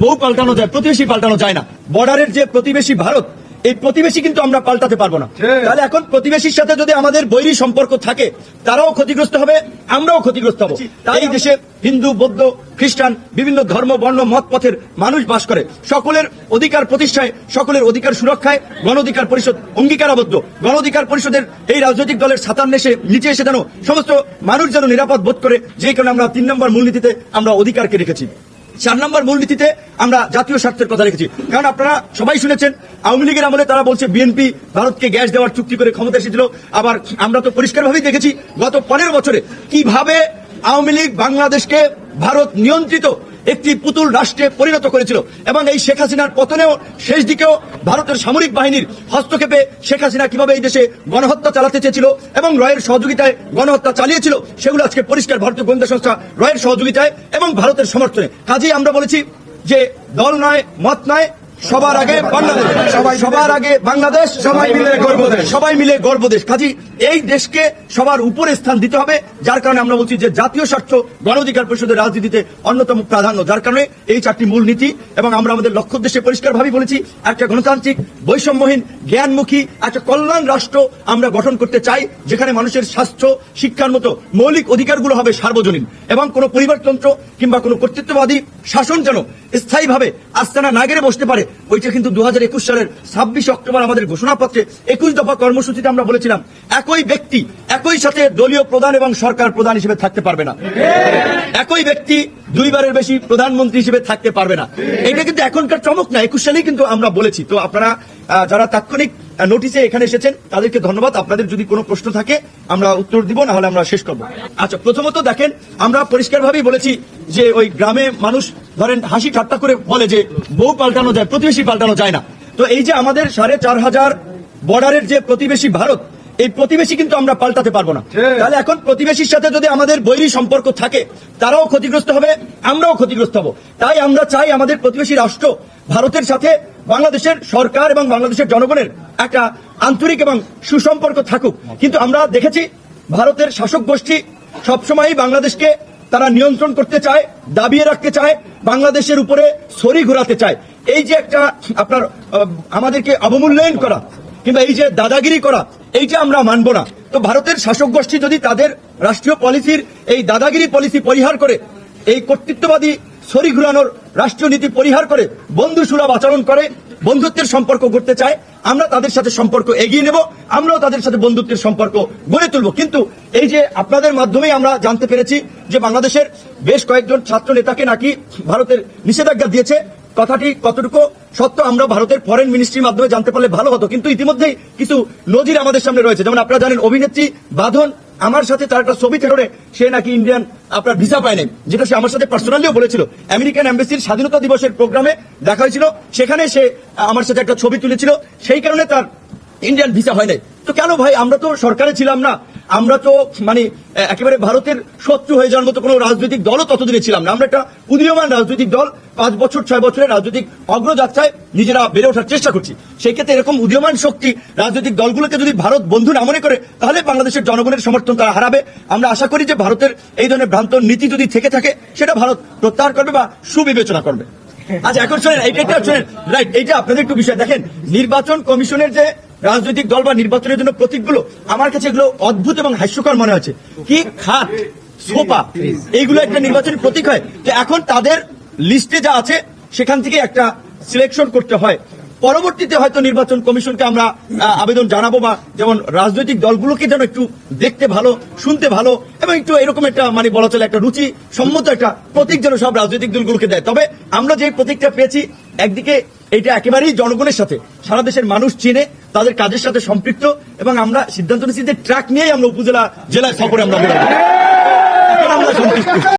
বউ পাল্টানো যায় প্রতিবেশী পাল্টানো যায় না। বর্ডারের যে প্রতিবেশী ভারত এই প্রতিবেশী কিন্তু আমরা পাল্টাতে পারব না। তাহলে এখন প্রতিবেশীর সাথে যদি আমাদের বৈরী সম্পর্ক থাকে তারাও ক্ষতিগ্রস্ত হবে আমরাও ক্ষতিগ্রস্ত হব। এই দেশে হিন্দু বৌদ্ধ খ্রিস্টান বিভিন্ন ধর্ম বর্ণ মত পথের মানুষ বাস করে। সকলের অধিকার প্রতিষ্ঠায় সকলের অধিকার সুরক্ষায় গণ অধিকার পরিষদ অঙ্গীকারাবদ্ধ। গণ অধিকার পরিষদের এই রাজনৈতিক দলের সাতান্ন এসে নিচে এসে যেন সমস্ত মানুষ যেন নিরাপদ বোধ করে যে কারণে আমরা তিন নম্বর মূলনীতিতে আমরা অধিকারকে রেখেছি। চার নম্বর মূলনীতিতে আমরা জাতীয় স্বার্থের কথা রেখেছি। কারণ আপনারা সবাই শুনেছেন, আওয়ামী লীগের আমলে তারা বলছে, বিএনপি ভারতকে গ্যাস দেওয়ার চুক্তি করে ক্ষমতা এসেছিল। আবার আমরা তো পরিষ্কারভাবেই দেখেছি, গত পনেরো বছরে কীভাবে আওয়ামী লীগ বাংলাদেশকে ভারত নিয়ন্ত্রিত একটি পুতুল রাষ্ট্রে পরিণত করেছিল এবং এই শেখ হাসিনার পতনেও শেষ দিকেও ভারতের সামরিক বাহিনীর হস্তক্ষেপে শেখ হাসিনা কীভাবে এই দেশে গণহত্যা চালাতে চেয়েছিল এবং রয়ের সহযোগিতায় গণহত্যা চালিয়েছিল, সেগুলো আজকে পরিষ্কার ভারতীয় গোয়েন্দা সংস্থা রয়ের সহযোগিতায় এবং ভারতের সমর্থনে। কাজেই আমরা বলেছি যে দল নয়, মত নয় সবার আগে বাংলাদেশ। সবাই সবার আগে বাংলাদেশ। সবাই মিলে গর্বদেশ। সবাই মিলে গর্বদেশ। কাজী এই দেশকে সবার উপরে স্থান দিতে হবে যার কারণে আমরা বলছি যে জাতীয় স্বার্থ গণ অধিকার পরিষদের রাজনীতিতে অন্যতম প্রাধান্য। যার কারণে এই চারটি মূল নীতি এবং আমরা আমাদের লক্ষ্য উদ্দেশ্যে পরিষ্কারভাবে বলেছি একটা গণতান্ত্রিক বৈষম্যহীন জ্ঞানমুখী একটা কল্যাণ রাষ্ট্র আমরা গঠন করতে চাই যেখানে মানুষের স্বাস্থ্য শিক্ষার মতো মৌলিক অধিকারগুলো হবে সার্বজনীন। এবং কোনো পরিবারতন্ত্র কিংবা কোনো কর্তৃত্ববাদী শাসন যেন স্থায়ীভাবে আস্তানা না গেড়ে বসতে পারে, ওইটা কিন্তু দু হাজার একুশ সালের ছাব্বিশ অক্টোবর আমাদের ঘোষণাপত্রে একুশ দফা কর্মসূচিতে আমরা বলেছিলাম, একই ব্যক্তি একই সাথে দলীয় প্রধান এবং সরকার প্রধান হিসেবে থাকতে পারবে না। একই ব্যক্তি দুইবারের বেশি প্রধানমন্ত্রী হিসেবে থাকতে পারবে না। এটা কিন্তু এখনকার চমক না, একুশ সালেই কিন্তু আমরা বলেছি। তো আপনারা যারা তাৎক্ষণিক নোটিশে এখানে এসেছেন। তাদেরকে ধন্যবাদ। আপনাদের যদি কোনো প্রশ্ন থাকে আমরা উত্তর দিব না হলে আমরা শেষ করব। আচ্ছা প্রথমত দেখেন আমরা পরিষ্কারভাবেই বলেছি যে ওই গ্রামে মানুষ ধরেন হাসি ঠাট্টা করে বলে যে বউ পাল্টানো যায় প্রতিবেশী পাল্টানো যায় না। তো এই যে আমাদের সাড়ে চার হাজার বর্ডারের যে প্রতিবেশী ভারত এই প্রতিবেশী কিন্তু আমরা পাল্টাতে পারব না। তাহলে এখন প্রতিবেশীর সাথে যদি আমাদের বৈরী সম্পর্ক থাকে তারাও ক্ষতিগ্রস্ত হবে আমরাও ক্ষতিগ্রস্ত হব। তাই আমরা চাই আমাদের প্রতিবেশী রাষ্ট্র ভারতের সাথে বাংলাদেশের সরকার এবং বাংলাদেশের জনগণের একটা আন্তরিক এবং সুসম্পর্ক থাকুক। কিন্তু আমরা দেখেছি ভারতের শাসক গোষ্ঠী সবসময়ই বাংলাদেশকে তারা নিয়ন্ত্রণ করতে চায়, দাবিয়ে রাখতে চায়, বাংলাদেশের উপরে ছড়ি ঘোরাতে চায়। এই যে একটা, আপনার আমাদেরকে অবমূল্যায়ন করা কিংবা এই যে দাদাগিরি করা, এইটা আমরা মানব না। তো ভারতের শাসক গোষ্ঠী যদি তাদের রাষ্ট্রীয় পলিসির এই দাদাগিরি পলিসি পরিহার করে, এই কর্তৃত্ববাদী ছড়ি ঘুরানোর রাষ্ট্রীয় নীতি পরিহার করে বন্ধু সুলভ আচরণ করে বন্ধুত্বের সম্পর্ক করতে চায়, আমরা তাদের সাথে সম্পর্ক এগিয়ে নেব, আমরাও তাদের সাথে বন্ধুত্বের সম্পর্ক গড়ে তুলব। কিন্তু এই যে আপনাদের মাধ্যমেই আমরা জানতে পেরেছি যে বাংলাদেশের বেশ কয়েকজন ছাত্র নেতাকে নাকি ভারতের নিষেধাজ্ঞা দিয়েছে, কথাটি কতটুকু সত্য আমরা ভারতের ফরেন মিনিস্ট্রির মাধ্যমে জানতে পারলে ভালো হতো। কিন্তু ইতিমধ্যেই কিছু নজির আমাদের সামনে রয়েছে। যেমন আপনারা জানেন, অভিনেত্রী বাঁধন আমার সাথে তার একটা ছবি কারণে সে নাকি ইন্ডিয়ান আপনার ভিসা পায়নি যেটা সে আমার সাথে পার্সোনালিও বলেছিল। আমেরিকান অ্যাম্বাসির স্বাধীনতা দিবসের প্রোগ্রামে দেখা হয়েছিল, সেখানে সে আমার সাথে একটা ছবি তুলেছিল, সেই কারণে তার ইন্ডিয়ান ভিসা হয় নাই। তো কেন ভাই, আমরা তো সরকারে ছিলাম না আমরা তো মানে একেবারে ভারতের শত্রু হয়ে যাওয়ার মতো কোনো রাজনৈতিক দলও ততদিনে ছিলাম না। আমরা একটা উদীয়মান রাজনৈতিক দল, পাঁচ বছর, ছয় বছরের রাজনৈতিক অগ্রযাত্রায় নিজেরা বেড়ে ওঠার চেষ্টা করছি। সেই ক্ষেত্রে এরকম উদীয়মান শক্তি রাজনৈতিক দলগুলোকে যদি ভারত বন্ধু না মনে করে, তাহলে বাংলাদেশের জনগণের সমর্থন তারা হারাবে। আমরা আশা করি যে ভারতের এই ধরনের ভ্রান্ত নীতি যদি থেকে থাকে, সেটা ভারত প্রত্যাহার করবে বা সুবিবেচনা করবে। আচ্ছা এখন শোনেন এইটা শোনেন, রাইট, এইটা আপনাদের একটু বিষয়। দেখেন, নির্বাচন কমিশনের যে রাজনৈতিক দল বা নির্বাচনের জন্য প্রতীকগুলো, আমার কাছে এগুলো অদ্ভুত এবং হাস্যকর মনে হচ্ছে। কি খাট সোপা এইগুলো একটা নির্বাচনের প্রতীক হয়। যে এখন তাদের লিস্টে যা আছে, সেখান থেকে একটা সিলেকশন করতে হয়। পরবর্তীতে হয়তো নির্বাচন কমিশনকে আমরা আবেদন জানাব বা যেমন রাজনৈতিক দলগুলোকে যেন একটু দেখতে ভালো, শুনতে ভালো এবং একটু এরকম একটা মানে বলা চলে একটা রুচি সম্মত একটা প্রতীক যেন সব রাজনৈতিক দলগুলোকে দেয়। তবে আমরা যে প্রতীকটা পেয়েছি, একদিকে এটা একেবারেই জনগণের সাথে সারা দেশের মানুষ চিনে, তাদের কাজের সাথে সম্পৃক্ত এবং আমরা সিদ্ধান্ত নিচ্ছি যে ট্রাক নিয়েই আমরা উপজেলা জেলায় সফরে আমরা। আমরা সন্তুষ্ট